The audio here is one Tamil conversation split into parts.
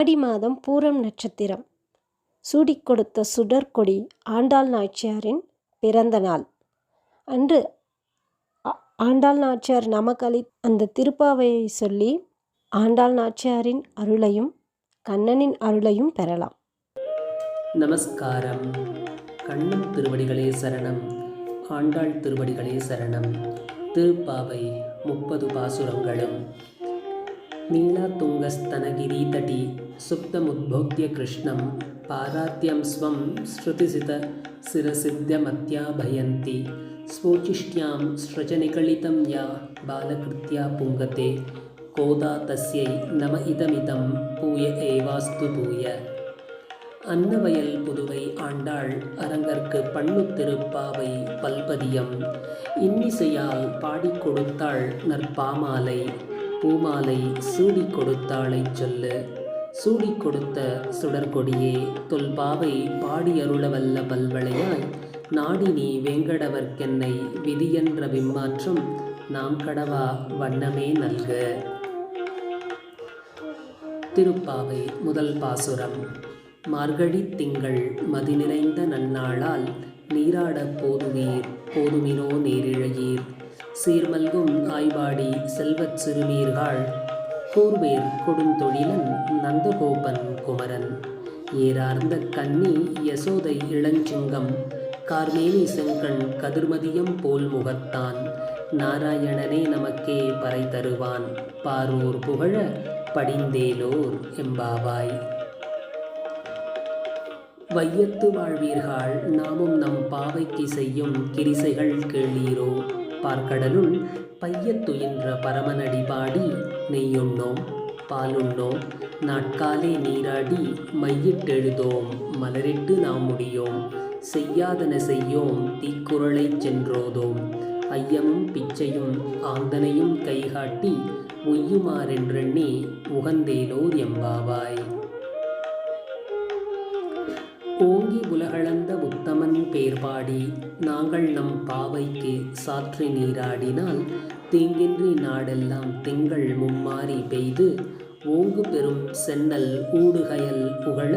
ஆடி மாதம் பூரம் நட்சத்திரம். சூடிக் கொடுத்த சுடர்க்கொடி ஆண்டாள் நாச்சியாரின் பிறந்த நாள். அன்று ஆண்டாள் நாச்சியார் நமக்களி அந்த திருப்பாவையை சொல்லி ஆண்டாள் நாச்சியாரின் அருளையும் கண்ணனின் அருளையும் பெறலாம். நமஸ்காரம். கண்ணன் திருவடிகளே சரணம். ஆண்டாள் திருவடிகளே சரணம். திருப்பாவை முப்பது பாசுரங்களும் நீலாதுங்கஸ்தனகிரீதடி சுப்தமுத்போக்ய கிருஷ்ணம் பாராத்யம் ஸ்வம் ஸ்ருதிசித சிரசித்தியமத்யாபயந்தி ஸ்வோச்சிஷ்ட்யாம் ஸ்ரஜநிகழிதம் யா பாலகிருத்யா புங்கதே கோதா தஸ்யை நம இதமிதம் பூய ஏவாஸ்து பூய அன்னவயல் புதுவை ஆண்டாள் அரங்கற்கு பண்ணு திருப்பாவை பல்பதியம் இன்னிசையால் பாடிக் கொடுத்தாள் நற்பாமாலை பூமாலை சூடிக் கொடுத்தாளை சொல்லு. சூடிக் கொடுத்த சுடர்கொடியே தொல்பாவை பாடியருளவல்ல பல்வளையாய். நாடி நீ வேங்கடவர்க்கென்னை விதியென்ற விம்மாற்றம் நாம் கடவா வண்ணமே நல்க. திருப்பாவை முதல் பாசுரம். மார்கழி திங்கள் மதி நிறைந்த நன்னாளால் நீராடப் போதுவீர் போதுமினோ நேரிழையீர். சீர்மல்கும் ஆய்வாடி செல்வச் சிறுமீர்கள் கூர்வேர் கொடுந்தொழிலன் நந்தகோபன் குமரன். ஏறார்ந்த கன்னி யசோதை இளஞ்சிங்கம். கார்மேனி செங்கண் கதிர்மதியம் போல் முகத்தான். நாராயணனே நமக்கே பறை தருவான். பாரூர் புகழ படிந்தேலோர் எம்பாவாய். வையத்து வாழ்வீர்கள் நாமும் நம் பாவைக்கு செய்யும் கிரிசைகள் கேளீரோ. பார்க்கடலுள் பையத்துயின்ற பரமனடி பாடி நெய்யுண்ணோம் பாலுண்ணோம் நாட்காலே நீராடி மையிட்டெழுதோம் மலரிட்டு நாம் முடியோம் செய்யாதன செய்யோம் தீக்குறளைச் சென்றோதோம். ஐயமும் பிச்சையும் ஆந்தனையும் கைகாட்டி உய்யுமாறென்றெண்ணி உகந்தேலோர் எம்பாவாய். உலகளந்த உத்தமன் பேர் பாடி நாங்கள் நம் பாவைக்கு சாற்றி நீராடினால் தீங்கின்றி நாடெல்லாம் திங்கள் மும்மாறி பெய்து ஓங்கு பெறும் சென்னல் ஊடுகயல் புகழ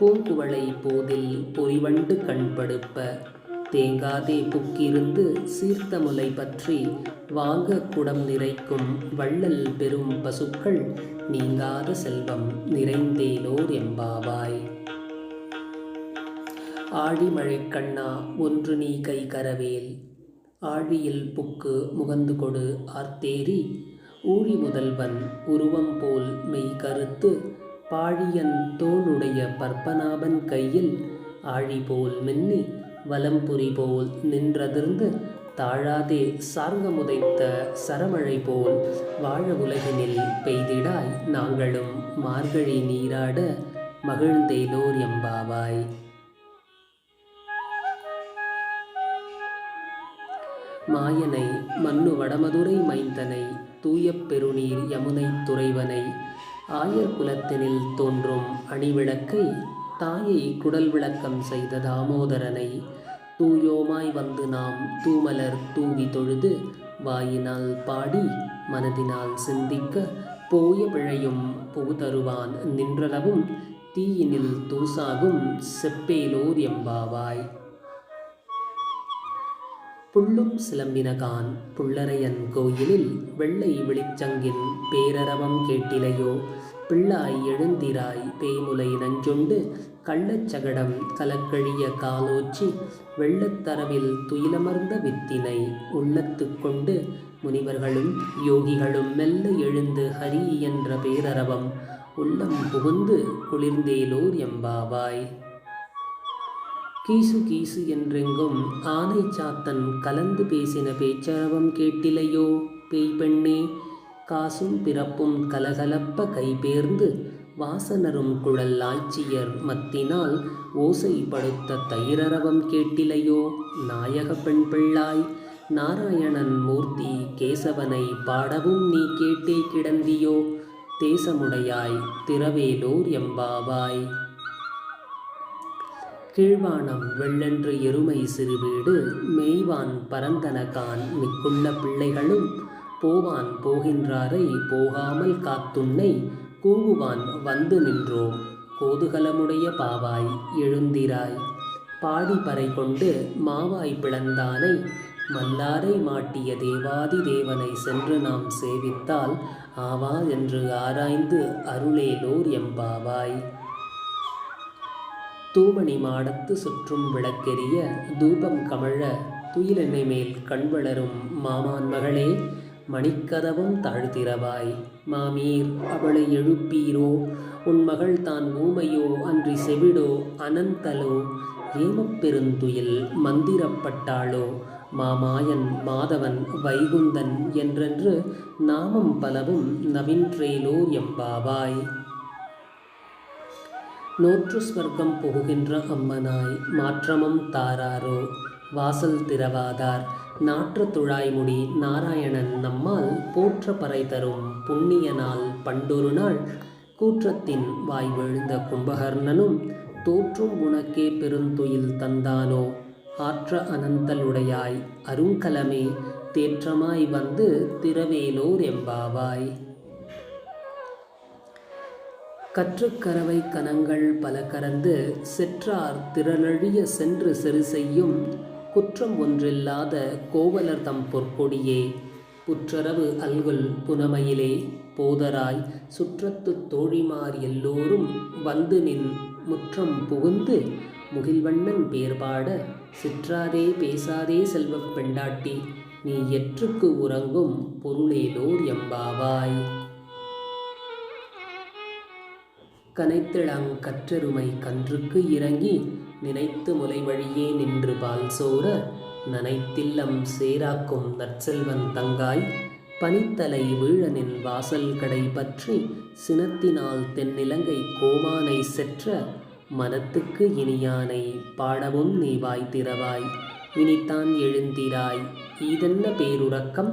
பூங்குவளை போதில் பொறிவண்டு கண்படுப்ப தேங்காதே புக்கிருந்து சீர்த்த முலை பற்றி வாங்க குடம் நிறைக்கும் வள்ளல் பெரும் பசுக்கள் நீங்காத செல்வம் நிறைந்தேலோர் எம்பாவாய். ஆழிமழை கண்ணா ஒன்று நீ கை கரவேல். ஆழியில் புக்கு முகந்து கொடு ஆர்த்தேரி. ஊழி முதல்வன் உருவம் போல் மெய் கருத்து பாழியன் தோளுடைய பற்பநாபன் கையில் ஆழி போல் மின்னி வலம்புரி போல் நின்றதிர்ந்து தாழாதே சார்கமுதைத்த சரமழை போல் வாழ உலகினில் பெய்திடாய் நாங்களும் மார்கழி நீராட மகிழ்ந்தேலோர் எம்பாவாய். மாயனை மன்னு வடமதுரை மைந்தனை தூயப் பெருநீர் யமுனை துறைவனை. ஆயர் குலத்தினில் தோன்றும் அணிவிளக்கை தாயை குடல் விளக்கம் செய்த தாமோதரனை. தூயோமாய் வந்து நாம் தூமலர் தூவி தொழுது வாயினால் பாடி மனதினால் சிந்திக்க போய பிழையும் புகுதருவான் நின்றளவும் தீயினில் தூசாகும் செப்பேலோர் எம்பாவாய். புள்ளும் சிலம்பினகான் புள்ளரையன் கோயிலில் வெள்ளை வெளிச்சங்கின் பேரரவம் கேட்டிலையோ? பிள்ளாய் எழுந்திராய் பேமுலை நஞ்சுண்டு கள்ளச்சகடம் கலக்கழிய காலோச்சி வெள்ளத்தரவில் துயிலமர்ந்த வித்தினை உள்ளத்து கொண்டு முனிவர்களும் யோகிகளும் மெல்ல எழுந்து ஹரி என்ற பேரரவம் உள்ளம் புகுந்து குளிர்ந்தேலோர் எம்பாவாய். கீசு கீசு என்றெங்கும் ஆனை சாத்தன் கலந்து பேசின பேச்சரவம் கேட்டிலையோ? பேய் பெண்ணே காசும் பிறப்பும் கலகலப்ப கைபேர்ந்து வாசனரும் குழல் ஆய்ச்சியர் மத்தினால் ஓசைப்படுத்த தயிரரவம் கேட்டிலையோ? நாயக பெண் பிள்ளாய் நாராயணன் மூர்த்தி கேசவனை பாடவும் நீ கேட்டே கிடந்தியோ? தேசமுடையாய் திரவேலோர் எம்பாவாய். கீழ்வானம் வெள்ளென்று எருமை சிறுவீடு மெய்வான் பரந்தனகான் மிக்குள்ள பிள்ளைகளும் போவான் போகின்றாரை போகாமல் காத்துன்னை கூவுவான் வந்து நின்றோம் கோதுகலமுடைய பாவாய் எழுந்திராய். பாடி பறை கொண்டு மாவாய் பிளந்தானை மல்லாரை மாட்டிய தேவாதி தேவனை சென்று நாம் சேவித்தால் ஆவா என்று ஆராய்ந்து அருளேலோர் எம்பாவாய் தூமணி மாடத்து சுற்றும் விளக்கெரிய தூபம் கமழ துயிலெண்ணெய் மேல் கண் வளரும் மாமான் மகளே மணிக்கதவும் தாழ்த்திரவாய். மாமீர் அவளை எழுப்பீரோ? உன் மகள் தான் ஊமையோ? அன்றி செவிடோ? அனந்தலோ? ஏமப்பெருந்துயில் மந்திரப்பட்டாளோ? மாமாயன் மாதவன் வைகுந்தன் என்றென்று நாமம் பலவும் நவின்றேலோ எம்பாவாய். நோற்று ஸ்வர்க்கம் புகுகின்ற அம்மனாய் மாற்றமும் தாராரோ. வாசல் திறவாதார் நாற்று துழாய்முடி நாராயணன் நம்மால் போற்ற பறை தரும் புண்ணிய நாள் பண்டொரு நாள். கூற்றத்தின் வாய் விழுந்த கும்பகர்ணனும் தோற்றும் உனக்கே பெருந்துயில் தந்தானோ. ஆற்ற அனந்தலுடையாய் அருங்கலமே தேற்றமாய் வந்து திரவேலோர் எம்பாவாய். கற்றுக்கரவை கனங்கள் பல கறந்து செற்றார் திரளழிய சென்று செரு செய்யும் குற்றம் ஒன்றில்லாத கோவலர் தம் பொற்கொடியே. புற்றரவு அல்குல் புனமையிலே போதராய் சுற்றத்துத் தோழிமார் எல்லோரும் வந்து நின் முற்றம் புகுந்து முகில்வண்ணன் பேர்பாட சிற்றாதே பேசாதே செல்வப் பெண்டாட்டி நீ எற்றுக்கு உறங்கும் பொருளேலோர் எம்பாவாய். கனைத்திளங் கற்றெருமை கன்றுக்கு இறங்கி நினைத்து முலை வழியே நின்று பால் சோர நனைத்தில்லம் சேராக்கும் நற்செல்வன் தங்காய் பனித்தலை வீழனின் வாசல் கடை பற்றி சினத்தினால் தென்னிலங்கை கோமானை செற்ற மனத்துக்கு இனியானை பாடவும் நீ வாய் திறவாய். இனித்தான் எழுந்திராய். ஈதென்ன பேருறக்கம்?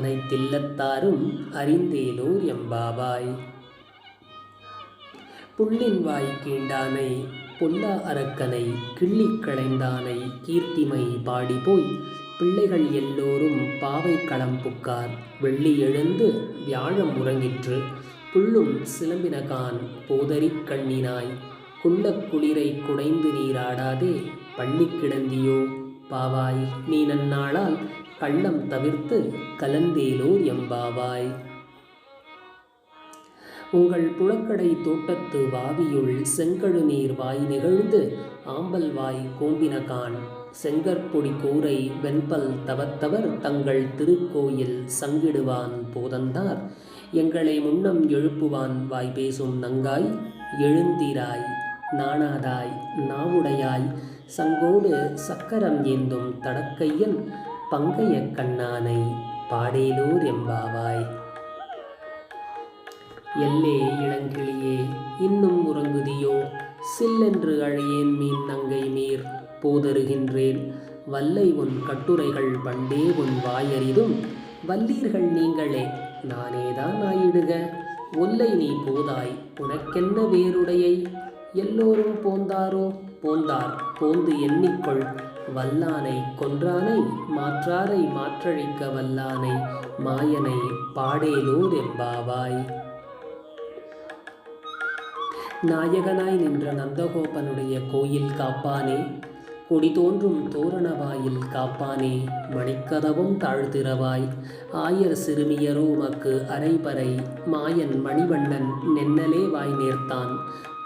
அனைத்தில்லத்தாரும் அறிந்தேலோர் எம்பாவாய். புள்ளின் வாய் கீண்டானை பொல்லா அரக்கனை கிள்ளிக் களைந்தானை கீர்த்திமை பாடி போய் பிள்ளைகள் எல்லோரும் பாவை களம் புக்கார். வெள்ளி எழுந்து வியாழம் உறங்கிற்று புல்லும் சிலம்பினகான் போதரிக் கண்ணினாய். குள்ளக் குளிரை குடைந்து நீராடாதே பள்ளி கிடந்தியோ? பாவாய் நீ நன்னாளால் கள்ளம் தவிர்த்து கலந்தேலோ எம்பாவாய். உங்கள் புழக்கடை தோட்டத்து வாவியுள் செங்கழு நீர் வாய் நிகழ்ந்து ஆம்பல் வாய் கோம்பினகான். செங்கற்பொடி கூரை வெண்பல் தவத்தவர் தங்கள் திருக்கோயில் சங்கிடுவான் போதந்தார். எங்களை முன்னம் எழுப்புவான் வாய் பேசும் நங்காய் எழுந்திராய் நாணாதாய் நாவுடையாய். சங்கோடு சக்கரம் ஏந்தும் தடக்கையன் பங்கைய கண்ணானை பாடேலூர் எம்பாவாய். எல்லே இளங்கிளியே இன்னும் உறங்குதியோ? சில்லென்று அழையேன் மீன் நங்கை மீர் போதருகின்றேன். வல்லை உன் கட்டுரைகள் பண்டே உன் வாயறிதும் வல்லீர்கள் நீங்களே நானேதான் ஆயிடுக. ஒல்லை நீ போதாய் உனக்கென்ன வேறுடையை? எல்லோரும் போந்தாரோ? போந்தார் போந்து எண்ணிக்கொள். வல்லானை கொன்றானை மாற்றாரை மாற்றழிக்க வல்லானை மாயனை பாடேலோர் எம்பாவாய். நாயகனாய் நின்ற நந்தகோபனுடைய கோயில் காப்பானே. கொடி தோன்றும் தோரணவாயில் காப்பானே. மணிக்கதவும் தாழ்த்திரவாய் ஆயர் சிறுமியரோ உமக்கு அரைபறை. மாயன் மணிவண்ணன் நென்னலே வாய் நேர்த்தான்.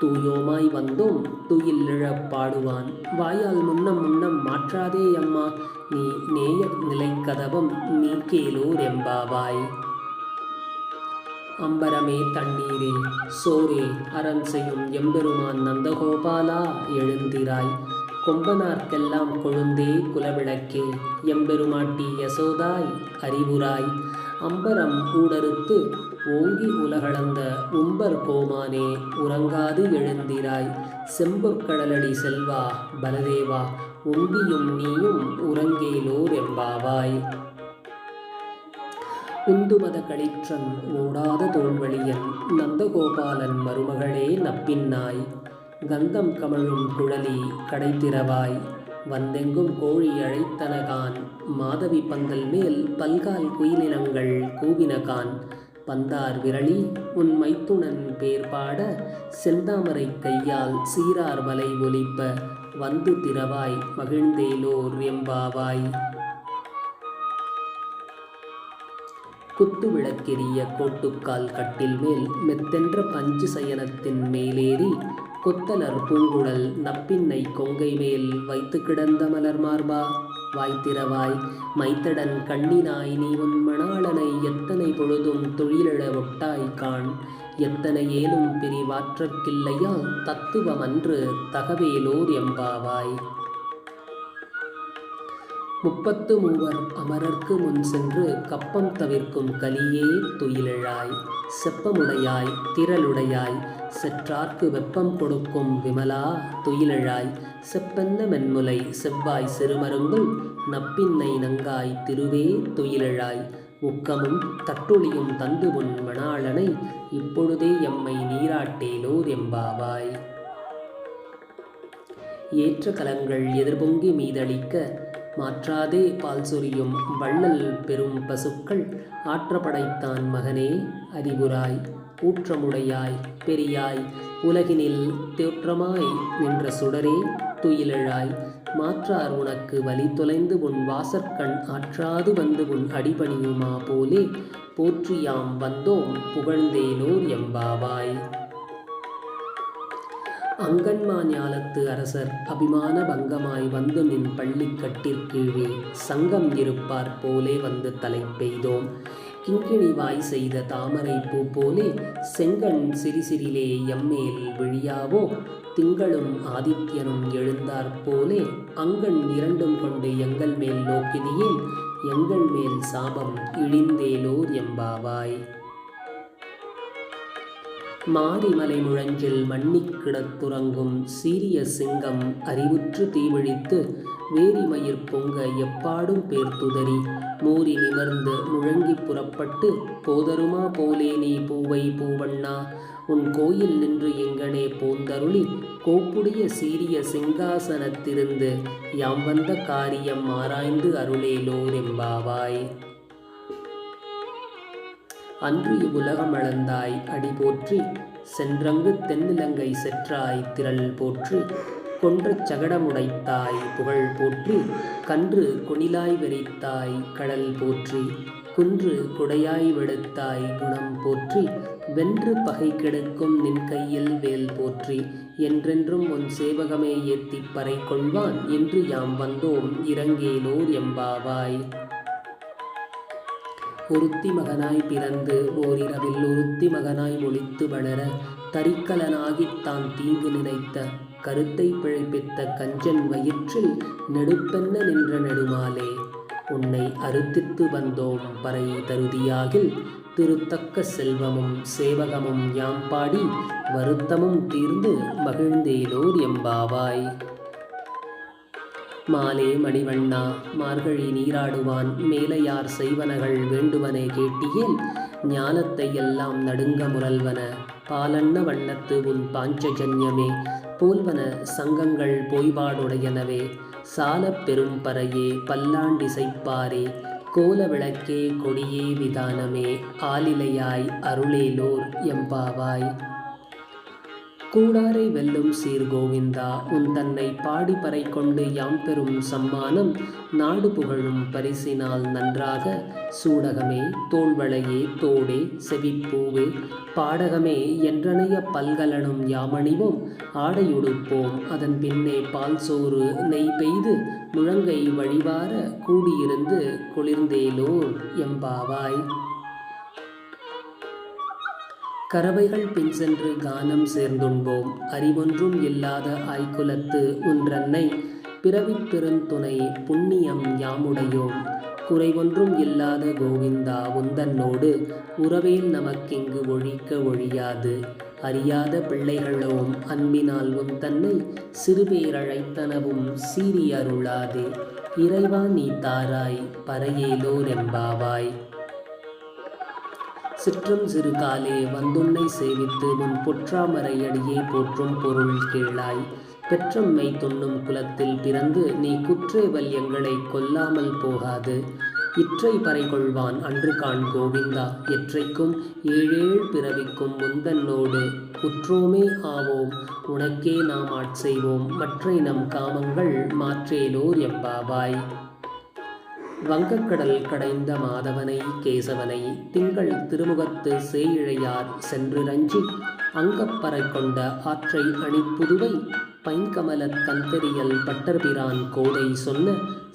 தூயோமாய் வந்தோம் துயில் இழப் பாடுவான். வாயால் முன்னம் முன்னம் மாற்றாதே அம்மா. நீ நேய நிலைக்கதவம் நீ கேலூர் எம்பாவாய். அம்பரமே தண்ணீரே சோரே அறம் செய்யும் எம்பெருமான் நந்தகோபாலா எழுந்திராய். கொம்பனார்க்கெல்லாம் கொழுந்தே குலவிளக்கே எம்பெருமாட்டி யசோதாய் அறிவுராய். அம்பரம் ஊடறுத்து ஓங்கி உலகளந்த உம்பர் கோமானே உறங்காது எழுந்திராய். செம்பொற்கடலடி செல்வா பலதேவா ஒங்கியும் நீயும் உறங்கேலோர் எம்பாவாய். குந்துமத களிற்றன் ஓடாத தோல்வழியன் நந்தகோபாலன் மருமகளே நப்பின்னாய். கந்தம் கமழும் குழலி கடைத்திரவாய் வந்தெங்கும் கோழி அழைத்தனகான். மாதவி பந்தல் மேல் பல்கால் குயிலினங்கள் கூவினகான். பந்தார் விரளி உன் மைத்துணன் பேர் பாட செந்தாமரை கையால் சீரார் வலை ஒலிப்ப. வந்து திரவாய் மகிழ்ந்தேலோர் எம்பாவாய். குத்து விளக்கெரிய கோட்டுக்கால் கட்டில் மேல் மெத்தென்ற பஞ்சு சயனத்தின் மேலேறி கொத்தலர் பூங்குழல் நப்பின்னை கொங்கை மேல் வைத்து கிடந்த மலர் மார்பா. வாய்த்திரவாய் மைத்தடன் கண்ணினாய் நீ உன் மணாளனை எத்தனை பொழுதும் தொழிலிழ ஒட்டாய் காண். எத்தனை ஏலும் பிரிவாற்றக்கில்லையா தத்துவமன்று தகவேலோர் எம்பாவாய். முப்பத்து மூவர் அமரர்க்கு முன் சென்று கப்பம் தவிர்க்கும் கலியே துயிலழாய் செப்பமுடையாய் திரளுடையாய் செற்றார்க்கு வெப்பம் கொடுக்கும் விமலா துயிலழாய் செப்பென்ன மென்முலை செவ்வாய் சிறுமருங்கும் நப்பின்னை நங்காய் திருவே துயிலழாய் உக்கமும் தட்டுளியும் தந்து உன் மணாளனை இப்பொழுதே எம்மை நீராட்டேலோர் எம்பாவாய். ஏற்ற கலங்கள் எதிர்பொங்கி மீதளிக்க மாற்றாதே பால் சொரியும் வள்ளல் பெரும் பசுக்கள். ஆற்றப்படைத்தான் மகனே அறிவுராய் ஊற்றமுடையாய் பெரியாய் உலகினில் தோற்றமாய் நின்ற சுடரே துயிலெழாய். மாற்றார் உனக்கு வழி தொலைந்து உன் வாசற்கண் ஆற்றாது வந்து உன் அடிபணியுமா போலே? போற்றியாம் வந்தோம் புகழ்ந்தேனோர் எம்பாவாய் அங்கன்மா ஞாலத்து அரசர் அபிமான பங்கமாய் வந்து நின் பள்ளிக்கட்டிற்கீழே சங்கம் இருப்பார் போலே வந்து தலை பெய்தோம். கிங்கிணி வாய் செய்த தாமரை பூ போலே செங்கண் சிறிசிறிலே எம்மேல் விழியாவோ? திங்களும் ஆதித்யனும் எழுந்தார் போலே அங்கண் இரண்டும் கொண்டு எங்கள் மேல் நோக்கினியே எங்கள் மேல் சாபம் இழிந்தேலோர் எம்பாவாய். மாரிமலை முழஞ்சில் மன்னிக்கிடத்துறங்கும் சீரிய சிங்கம் அறிவுற்று தீவிழித்து வேரிமயிர் பொங்க எப்பாடும் பேர்த்துதறி. மூறி நிமர்ந்து முழங்கி புறப்பட்டு போதருமா போலே நீ பூவை பூவண்ணா உன் கோயில் நின்று எங்கனே போந்தருளி கோப்புடைய சீரிய சிங்காசனத்திருந்து யாம் வந்த காரியம் ஆராய்ந்து அருளேலோர் எம்பாவாய் அன்று இவ்வுலகம் அளந்தாய் அடி போற்றி சென்றங்கு தென்னிலங்கை செற்றாய் திரள் போற்றி கொன்ற சகடமுடைத்தாய் புகழ் போற்றி கன்று கொணிலாய் வெறித்தாய் கடல் போற்றி குன்று குடையாய் வெடுத்தாய் குணம் போற்றி வென்று பகை கெடுக்கும் நின் கையில் வேல் போற்றி என்றென்றும் உன் சேவகமே ஏத்திப் பறை கொள்வான் என்று யாம் வந்தோம் இறங்கேலோர் எம்பாவாய். ஒருத்தி மகனாய் பிறந்து ஓரிரவில் ஒருத்தி மகனாய் ஒளித்து வளர தரிக்கலனாகித் தான் தீங்கு நினைத்த கருத்தை பிழைப்பித்த கஞ்சன் வயிற்றில் நெடுப்பென்ன நின்ற நெடுமாலே. உன்னை அறுத்தித்து வந்தோம் பறை தருதியாகில் திருத்தக்க செல்வமும் சேவகமும் யாம் பாடி வருத்தமும் தீர்ந்து மகிழ்ந்தேலோர் எம்பாவாய். மாலே மணிவண்ணா மார்கழி நீராடுவான் மேலையார் செய்வனகள் வேண்டுவனே கேட்டியேல் ஞானத்தை எல்லாம் நடுங்க முரல்வன பாலன்ன வண்ணத்து உன் பாஞ்சஜன்யமே போல்வன சங்கங்கள் பொய்பாடுடையனவே சாலப் பெரும் பறையே பல்லாண்டிசைப்பாரே கோல விளக்கே கொடியே விதானமே ஆலிலையாய் அருளேலோர் எம்பாவாய். கூடாரை வெல்லும் சீர் கோவிந்தா உன் தன்னை பாடி பறை கொண்டு யாம் பெறும் சம்மானம் நாடு புகழும் பரிசினால் நன்றாக சூடகமே தோல்வளையே தோடே செவிப்பூவே பாடகமே என்றனைய பல்கலனும் யாமணிவோம் ஆடையுடுப்போம் அதன் பின்னே பால் சோறு நெய் பெய்து முழங்கை வழிவார கூடியிருந்து குளிர்ந்தேலோ எம்பாவாய் கறவைகள் பின் சென்று கானம் சேர்ந்துண்போம். அறிவொன்றும் இல்லாத ஆய்குலத்து ஒன்றன்னை பிறவிப் பெருந்துணை புண்ணியம் யாமுடையோம். குறைவொன்றும் இல்லாத கோவிந்தா உந்தன்னோடு உறவேல் நமக்கிங்கு ஒழிக்க ஒழியாது. அறியாத பிள்ளைகளோம் அன்பினால் உன் தன்னை சிறுபேரழைத்தனவும் சீறி அருளாதே. இறைவா நீ தாராய் பறையேலோர் எம்பாவாய் சிற்றம் சிறு காலே வந்துன்னை சேவித்து உன் பொற்றாமரையடியே போற்றும் பொருள் கேளாய். பெற்றம்மை துண்ணும் குலத்தில் பிறந்து நீ குற்றேவல் எங்களை கொல்லாமல் போகாது. இற்றை பறை கொள்வான் அன்று காண் கோவிந்தா. எற்றைக்கும் ஏழேழ் பிறவிக்கும் முந்தன்னோடு உற்றோமே ஆவோம். உனக்கே நாம் ஆட்செய்வோம் மற்றை நம் காமங்கள் மாற்றேலோர் எம்பாவாய். வங்கக்கடல் கடைந்த மாதவனை கேசவனை திங்கள் திருமுகத்து சேயிழையார் சென்று ரஞ்சி அங்கப்பறை கொண்ட ஆற்றை அணிப்புதுவை பைங்கமல தந்தரியல் பட்டர்பிரான் கோதை சொன்ன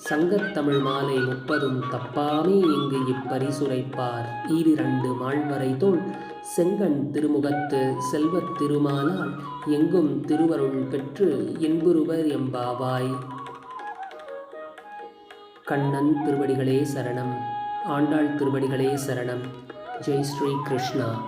சங்கத்தமிழ் மாலை முப்பதும் தப்பாமே இங்கு இப்பரிசுரைப்பார். ஈரிரண்டு மாழ்வரை தோல் செங்கண் திருமுகத்து செல்வத் திருமானால் எங்கும் திருவருள் பெற்று இன்புறுவர் எம்பாவாய். கண்ணன் திருவடிகளே சரணம். ஆண்டாள் திருவடிகளே சரணம். ஜெய் ஸ்ரீ கிருஷ்ணா.